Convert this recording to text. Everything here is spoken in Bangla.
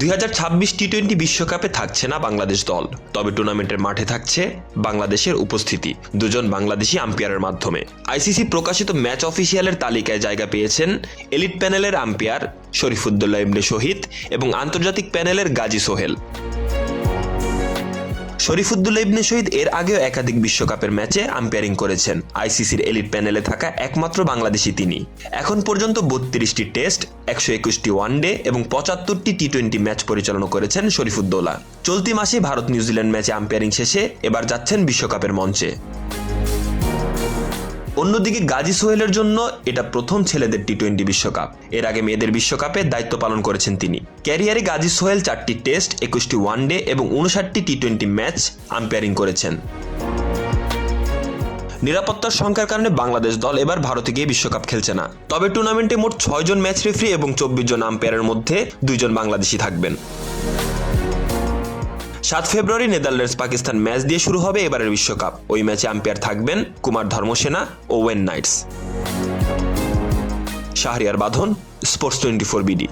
দুই টি টোয়েন্টি বিশ্বকাপে থাকছে না বাংলাদেশ দল। তবে টুর্নামেন্টের মাঠে থাকছে বাংলাদেশের উপস্থিতি। দুজন বাংলাদেশি আম্পায়ারের মাধ্যমে। আইসিসি প্রকাশিত ম্যাচ অফিসিয়ালের তালিকায় জায়গা পেয়েছেন এলিট প্যানেলের আম্পায়ার শরীফুদ্দোল্লাহ ইমনে শহীদ এবং আন্তর্জাতিক প্যানেলের গাজী সোহেল। শরীফুদ্দুল্লাহ ইবনে শহীদ এর আগেও একাধিক বিশ্বকাপের ম্যাচে আম্পায়ারিং করেছেন। আইসিসির এলিট প্যানেলে থাকা একমাত্র বাংলাদেশি তিনি। এখন পর্যন্ত বত্রিশটি টেস্ট, একশো একুশটি ওয়ানডে এবং পঁচাত্তরটি টি টোয়েন্টি ম্যাচ পরিচালনা করেছেন শরীফুদ্দৌলা চলতি মাসে ভারত নিউজিল্যান্ড ম্যাচে আম্পায়ারিং শেষে এবার যাচ্ছেন বিশ্বকাপের মঞ্চে। অন্যদিকে গাজী সোহেলের জন্য এটা প্রথম ছেলেদের টি টোয়েন্টি বিশ্বকাপ। এর আগে মেয়েদের বিশ্বকাপে দায়িত্ব পালন করেছেন তিনি। ক্যারিয়ারে গাজী সোহেল চারটি টেস্ট, একুশটি ওয়ানডে এবং উনষাটটি টি টোয়েন্টি ম্যাচ আম্পায়ারিং করেছেন। নিরাপত্তার সংখ্যার কারণে বাংলাদেশ দল এবার ভারতে গিয়ে বিশ্বকাপ খেলছে না। তবে টুর্নামেন্টে মোট ছয়জন ম্যাচ রেফারি এবং চব্বিশ জন আম্পায়ারের মধ্যে দুইজন বাংলাদেশি থাকবেন। সাত ফেব্রুয়ারি নেদারল্যান্ডস পাকিস্তান ম্যাচ দিয়ে শুরু হবে এবারের বিশ্বকাপ। ওই ম্যাচে আম্পায়ার থাকবেন কুমার ধর্মসেনা ও Wayne Knights. Shahriar Badhon, sports twenty four BD.